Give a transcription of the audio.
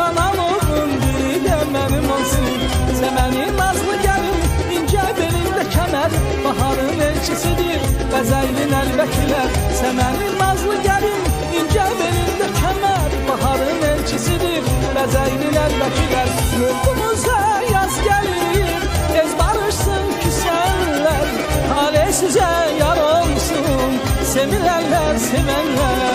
Şanan olun bir mənim olsun. Sən məni nazlı gəlin incə belində kəmər. Baharın elçisidir bəzəylin əlbəkilər Sən məni nazlı gəlin incə belində kəmər. Baharın elçisidir bəzəylin əlbəkilər Yurdumuza yaz gəlir Tez barışsın ki Hale sizə yar olsun Sevilərlər sevənlər.